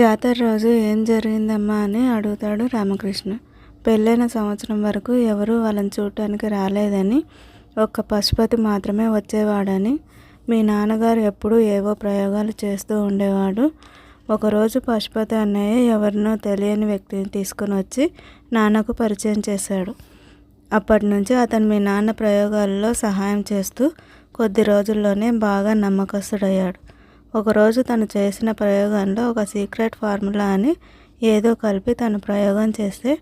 జాతర రోజు ఏం జరిగిందమ్మా అని అడుగుతాడు రామకృష్ణ. పెళ్ళైన సంవత్సరం వరకు ఎవరూ వాళ్ళని చూడటానికి రాలేదని ఒక్క పశుపతి మాత్రమే వచ్చేవాడని మీ నాన్నగారు ఎప్పుడూ ఏవో ప్రయోగాలు చేస్తూ ఉండేవాడు. ఒకరోజు పశుపతి అన్నయ్య ఎవరినో తెలియని వ్యక్తిని తీసుకుని వచ్చి నాన్నకు పరిచయం చేశాడు. అప్పటి నుంచి అతను మీ నాన్న ప్రయోగాల్లో సహాయం చేస్తూ కొద్ది రోజుల్లోనే బాగా నమ్మకస్తుడయ్యాడు. ఒకరోజు తను చేసిన ప్రయోగంలో ఒక సీక్రెట్ ఫార్ములా అని ఏదో కలిపి తను ప్రయోగం చేస్తే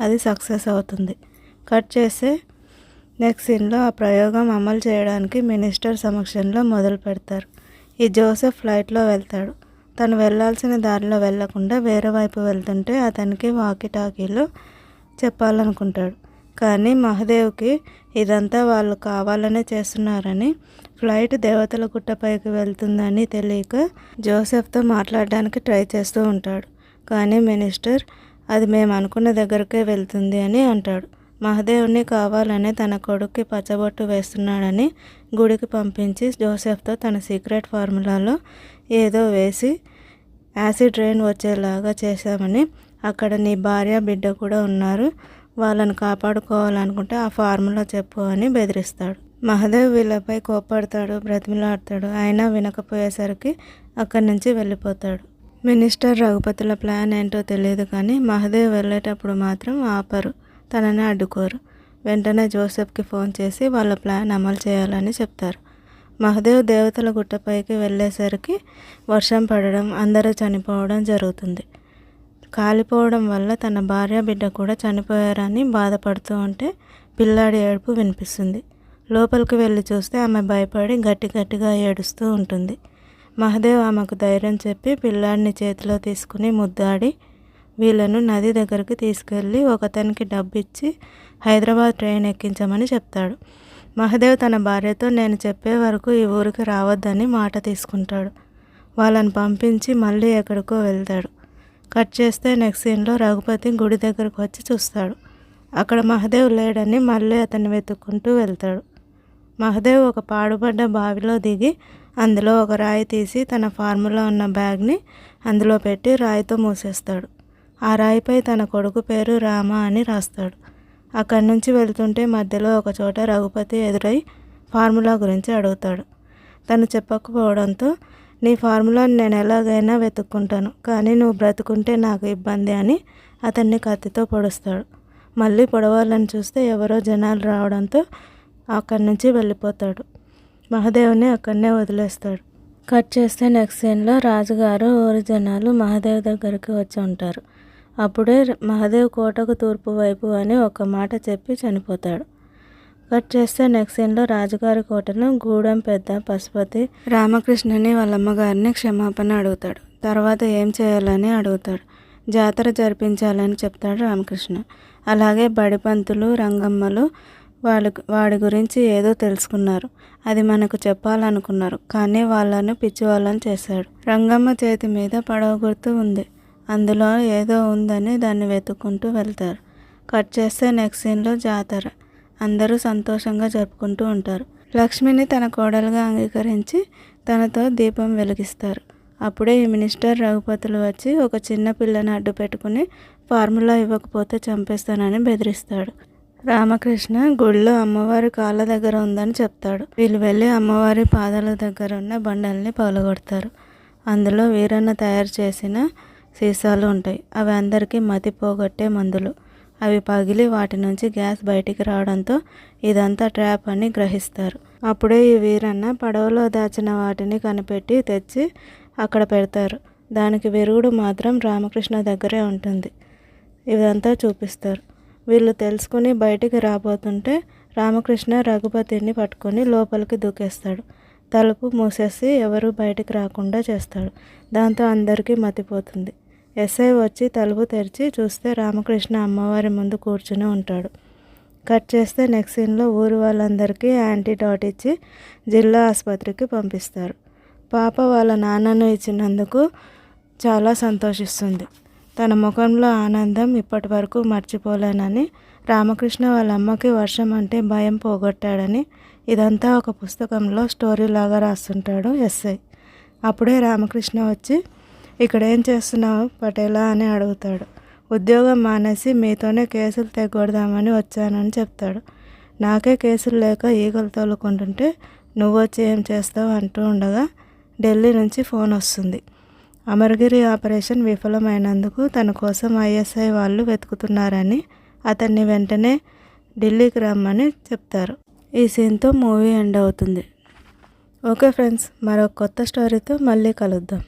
అది సక్సెస్ అవుతుంది. కట్ చేస్తే నెక్స్ట్ సీన్లో ఆ ప్రయోగం అమలు చేయడానికి మినిస్టర్ సమక్షంలో మొదలు పెడతారు. ఈ జోసెఫ్ ఫ్లైట్లో వెళ్తాడు. తను వెళ్ళాల్సిన దారిలో వెళ్ళకుండా వేరే వైపు వెళ్తుంటే అతనికి వాకిటాకీలో చెప్పాలనుకుంటాడు. కానీ మహదేవ్కి ఇదంతా వాళ్ళు కావాలనే చేస్తున్నారని ఫ్లైట్ దేవతల గుట్టపైకి వెళ్తుందని తెలియక జోసెఫ్తో మాట్లాడడానికి ట్రై చేస్తూ ఉంటాడు. కానీ మినిస్టర్ అది మేము అనుకున్న దగ్గరకే వెళ్తుంది అని అంటాడు. మహదేవ్ని కావాలని తన కొడుక్కి పచ్చబొట్టు వేస్తున్నాడని గుడికి పంపించి జోసెఫ్తో తన సీక్రెట్ ఫార్ములాలో ఏదో వేసి యాసిడ్ రెయిన్ వచ్చేలాగా చేశామని అక్కడ నీ భార్య బిడ్డ కూడా ఉన్నారు. వాళ్ళని కాపాడుకోవాలనుకుంటే ఆ ఫార్ములా చెప్పు అని బెదిరిస్తాడు. మహదేవ్ వీళ్ళపై కోపడతాడు బ్రతిమిలాడతాడు. అయినా వినకపోయేసరికి అక్కడి నుంచి వెళ్ళిపోతాడు. మినిస్టర్ రఘుపతుల ప్లాన్ ఏంటో తెలియదు కానీ మహదేవ్ వెళ్ళేటప్పుడు మాత్రం ఆపరు. తనని అడ్డుకోరు. వెంటనే జోసెఫ్కి ఫోన్ చేసి వాళ్ళ ప్లాన్ అమలు చేయాలని చెప్తారు. మహదేవ్ దేవతల గుట్టపైకి వెళ్ళేసరికి వర్షం పడడం అందరూ చనిపోవడం జరుగుతుంది. కాలిపోవడం వల్ల తన భార్య బిడ్డ కూడా చనిపోయారని బాధపడుతూ ఉంటే పిల్లాడి ఏడుపు వినిపిస్తుంది. లోపలికి వెళ్ళి చూస్తే ఆమె భయపడి గట్టి గట్టిగా ఏడుస్తూ ఉంటుంది. మహదేవ్ ఆమెకు ధైర్యం చెప్పి పిల్లాడిని చేతిలో తీసుకుని ముద్దాడి వీళ్ళను నది దగ్గరికి తీసుకెళ్ళి ఒకతనికి డబ్బు ఇచ్చి హైదరాబాద్ ట్రైన్ ఎక్కించమని చెప్తాడు. మహదేవ్ తన భార్యతో నేను చెప్పే వరకు ఈ ఊరికి రావద్దని మాట తీసుకుంటాడు. వాళ్ళని పంపించి మళ్ళీ ఎక్కడికో వెళ్తాడు. కట్ చేస్తే నెక్స్ట్ సీన్లో రఘుపతి గుడి దగ్గరకు వచ్చి చూస్తాడు. అక్కడ మహదేవ్ లేడని మళ్ళీ అతన్ని వెతుక్కుంటూ వెళ్తాడు. మహదేవ్ ఒక పాడుపడ్డ బావిలో దిగి అందులో ఒక రాయి తీసి తన ఫార్ములా ఉన్న బ్యాగ్ని అందులో పెట్టి రాయితో మూసేస్తాడు. ఆ రాయిపై తన కొడుకు పేరు రామ అని రాస్తాడు. అక్కడి నుంచి వెళ్తుంటే మధ్యలో ఒక చోట రఘుపతి ఎదురై ఫార్ములా గురించి అడుగుతాడు. తను చెప్పకపోవడంతో నీ ఫార్ములాని నేను ఎలాగైనా వెతుక్కుంటాను కానీ నువ్వు బ్రతుకుంటే నాకు ఇబ్బంది అని అతన్ని కత్తితో పొడుస్తాడు. మళ్ళీ పొడవాలని చూస్తే ఎవరో జనాలు రావడంతో అక్కడి నుంచి వెళ్ళిపోతాడు. మహదేవ్ని అక్కడనే వదిలేస్తాడు. కట్ చేస్తే నెక్స్ట్ సీన్లో రాజుగారు ఊరి జనాలు మహాదేవ్ దగ్గరికి వచ్చి ఉంటారు. అప్పుడే మహాదేవ్ కోటకు తూర్పు వైపు అని ఒక మాట చెప్పి చనిపోతాడు. కట్ చేస్తే నెక్స్ట్ సీన్లో రాజుగారి కోటను గూడెం పెద్ద పశుపతి రామకృష్ణని వాళ్ళ అమ్మగారిని క్షమాపణ అడుగుతాడు. తర్వాత ఏం చేయాలని అడుగుతాడు. జాతర జరిపించాలని చెప్తాడు రామకృష్ణ. అలాగే బడిపంతులు రంగమ్మలు వాళ్ళు వాడి గురించి ఏదో తెలుసుకున్నారు. అది మనకు చెప్పాలనుకున్నారు. కానీ వాళ్ళను పిచ్చి వాళ్ళని చేశాడు. రంగమ్మ చేతి మీద పడవ గుర్తు ఉంది. అందులో ఏదో ఉందని దాన్ని వెతుక్కుంటూ వెళ్తారు. కట్ చేస్తే నెక్స్ట్ సీన్లో జాతర. అందరూ సంతోషంగా జరుపుకుంటూ ఉంటారు. లక్ష్మిని తన కోడలుగా అంగీకరించి తనతో దీపం వెలిగిస్తారు. అప్పుడే ఈ మినిస్టర్ రఘుపతులు వచ్చి ఒక చిన్న పిల్లని అడ్డు పెట్టుకుని ఫార్ములా ఇవ్వకపోతే చంపేస్తానని బెదిరిస్తాడు. రామకృష్ణ గుళ్ళో అమ్మవారి కాళ్ళ దగ్గర ఉందని చెప్తాడు. వీళ్ళు వెళ్ళి అమ్మవారి పాదాల దగ్గర ఉన్న బండల్ని పగలగొడతారు. అందులో వీరన్న తయారు చేసిన సీసాలు ఉంటాయి. అవి అందరికీ మతి పోగొట్టే మందులు. అవి పగిలి వాటి నుంచి గ్యాస్ బయటికి రావడంతో ఇదంతా ట్రాప్ అని గ్రహిస్తారు. అప్పుడే ఈ వీరన్న పడవలో దాచిన వాటిని కనిపెట్టి తెచ్చి అక్కడ పెడతారు. దానికి వెరుగుడు మాత్రం రామకృష్ణ దగ్గరే ఉంటుంది. ఇదంతా చూపిస్తారు. వీళ్ళు తెలుసుకుని బయటికి రాబోతుంటే రామకృష్ణ రఘుపతిని పట్టుకొని లోపలికి దూకేస్తాడు. తలుపు మూసేసి ఎవరు బయటికి రాకుండా చేస్తాడు. దాంతో అందరికీ మతిపోతుంది. ఎస్ఐ వచ్చి తలుపు తెరిచి చూస్తే రామకృష్ణ అమ్మవారి ముందు కూర్చుని ఉంటాడు. కట్ చేస్తే నెక్స్ట్ సీన్లో ఊరు వాళ్ళందరికీ యాంటీడాట్ ఇచ్చి జిల్లా ఆసుపత్రికి పంపిస్తారు. పాప వాళ్ళ నాన్నను ఇచ్చినందుకు చాలా సంతోషిస్తుంది. తన ముఖంలో ఆనందం ఇప్పటి వరకు మర్చిపోలేనని రామకృష్ణ వాళ్ళ అమ్మకి వర్షం అంటే భయం పోగొట్టాడని ఇదంతా ఒక పుస్తకంలో స్టోరీ లాగా రాస్తుంటాడు ఎస్ఐ. అప్పుడే రామకృష్ణ వచ్చి ఇక్కడ ఏం చేస్తున్నావు? పటేలా అని అడుగుతాడు. ఉద్యోగం మానేసి మీతోనే కేసులు తెగొడదామని వచ్చానని చెప్తాడు. నాకే కేసులు లేక ఈగలు తోలుకుంటుంటే నువ్వు వచ్చి ఏం చేస్తావు అంటూ ఉండగా ఢిల్లీ నుంచి ఫోన్ వస్తుంది. అమరగిరి ఆపరేషన్ విఫలమైనందుకు తన కోసం ఐఎస్ఐ వాళ్ళు వెతుకుతున్నారని అతన్ని వెంటనే ఢిల్లీకి రమ్మని చెప్తారు. ఈ సీన్తో మూవీ ఎండ్ అవుతుంది. ఓకే ఫ్రెండ్స్ మరో కొత్త స్టోరీతో మళ్ళీ కలుద్దాం.